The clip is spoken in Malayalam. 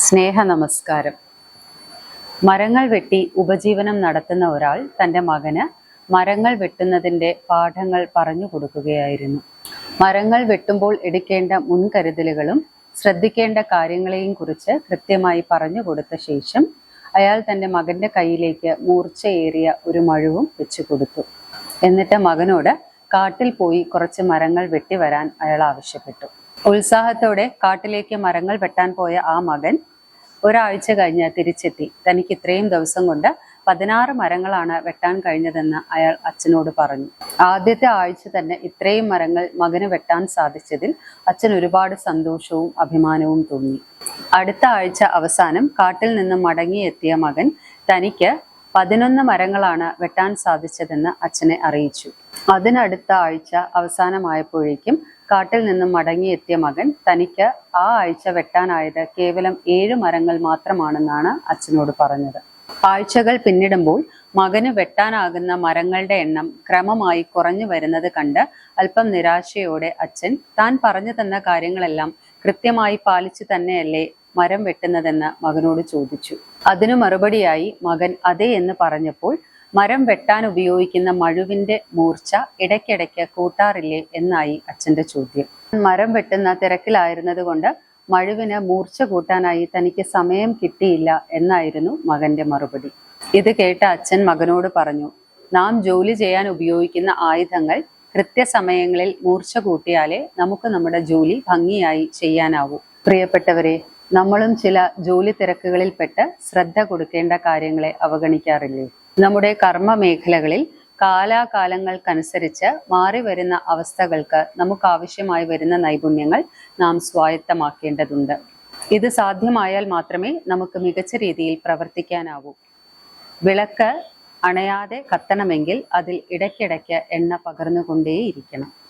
സ്നേഹ നമസ്കാരം മരങ്ങൾ വെട്ടി ഉപജീവനം നടത്തുന്ന ഒരാൾ തന്റെ മകന് മരങ്ങൾ വെട്ടുന്നതിന്റെ പാഠങ്ങൾ പറഞ്ഞു കൊടുക്കുകയായിരുന്നു. മരങ്ങൾ വെട്ടുമ്പോൾ എടുക്കേണ്ട മുൻകരുതലുകളും ശ്രദ്ധിക്കേണ്ട കാര്യങ്ങളെയും കുറിച്ച് കൃത്യമായി പറഞ്ഞു കൊടുത്ത ശേഷം അയാൾ തന്റെ മകന്റെ കയ്യിലേക്ക് മൂർച്ചയേറിയ ഒരു മഴുവും വെച്ചു കൊടുത്തു. എന്നിട്ട് മകനോട് കാട്ടിൽ പോയി കുറച്ച് മരങ്ങൾ വെട്ടി വരാൻ അയാൾ ആവശ്യപ്പെട്ടു. ഉത്സാഹത്തോടെ കാട്ടിലേക്ക് മരങ്ങൾ വെട്ടാൻ പോയ ആ മകൻ ഒരാഴ്ച കഴിഞ്ഞ് തിരിച്ചെത്തി. തനിക്ക് ഇത്രയും ദിവസം കൊണ്ട് പതിനാറ് മരങ്ങളാണ് വെട്ടാൻ കഴിഞ്ഞതെന്ന് അയാൾ അച്ഛനോട് പറഞ്ഞു. ആദ്യത്തെ ആഴ്ച തന്നെ ഇത്രയും മരങ്ങൾ മകന് വെട്ടാൻ സാധിച്ചതിൽ അച്ഛൻ ഒരുപാട് സന്തോഷവും അഭിമാനവും തോന്നി. അടുത്ത ആഴ്ച അവസാനം കാട്ടിൽ നിന്ന് മടങ്ങിയെത്തിയ മകൻ തനിക്ക് പതിനൊന്ന് മരങ്ങളാണ് വെട്ടാൻ സാധിച്ചതെന്ന് അച്ഛനെ അറിയിച്ചു. അതിനടുത്ത ആഴ്ച അവസാനമായപ്പോഴേക്കും കാട്ടിൽ നിന്നും മടങ്ങിയെത്തിയ മകൻ തനിക്ക് ആ ആഴ്ച വെട്ടാനായത് കേവലം ഏഴ് മരങ്ങൾ മാത്രമാണെന്നാണ് അച്ഛനോട് പറഞ്ഞത്. ആഴ്ചകൾ പിന്നിടുമ്പോൾ മകന് വെട്ടാനാകുന്ന മരങ്ങളുടെ എണ്ണം ക്രമമായി കുറഞ്ഞു വരുന്നത് കണ്ട് അല്പം നിരാശയോടെ അച്ഛൻ താൻ പറഞ്ഞു തന്ന കാര്യങ്ങളെല്ലാം കൃത്യമായി പാലിച്ചു തന്നെയല്ലേ മരം വെട്ടുന്നതെന്ന് മകനോട് ചോദിച്ചു. അതിനു മറുപടിയായി മകൻ അതെ എന്ന് പറഞ്ഞപ്പോൾ മരം വെട്ടാൻ ഉപയോഗിക്കുന്ന മഴുവിന്റെ മൂർച്ച ഇടയ്ക്കിടയ്ക്ക് കൂട്ടാറില്ലേ എന്നായി അച്ഛന്റെ ചോദ്യം. മരം വെട്ടുന്ന തിരക്കിലായിരുന്നതുകൊണ്ട് മഴുവിന് മൂർച്ച കൂട്ടാനായി തനിക്ക് സമയം കിട്ടിയില്ല എന്നായിരുന്നു മകന്റെ മറുപടി. ഇത് കേട്ട അച്ഛൻ മകനോട് പറഞ്ഞു നാം ജോലി ചെയ്യാൻ ഉപയോഗിക്കുന്ന ആയുധങ്ങൾ കൃത്യസമയങ്ങളിൽ മൂർച്ച കൂട്ടിയാലേ നമുക്ക് നമ്മുടെ ജോലി ഭംഗിയായി ചെയ്യാനാവൂ. പ്രിയപ്പെട്ടവരെ നമ്മളും ചില ജോലി തിരക്കുകളിൽപ്പെട്ട് ശ്രദ്ധ കൊടുക്കേണ്ട കാര്യങ്ങളെ അവഗണിക്കാറില്ലേ? നമ്മുടെ കർമ്മ മേഖലകളിൽ കാലാകാലങ്ങൾക്കനുസരിച്ച് മാറി വരുന്ന അവസ്ഥകൾക്ക് നമുക്ക് ആവശ്യമായി വരുന്ന നൈപുണ്യങ്ങൾ നാം സ്വായത്തമാക്കേണ്ടതുണ്ട്. ഇത് സാധ്യമായാൽ മാത്രമേ നമുക്ക് മികച്ച രീതിയിൽ പ്രവർത്തിക്കാനാവൂ. വിളക്ക് അണയാതെ കത്തണമെങ്കിൽ അതിൽ ഇടയ്ക്കിടയ്ക്ക് എണ്ണ പകർന്നുകൊണ്ടേയിരിക്കണം.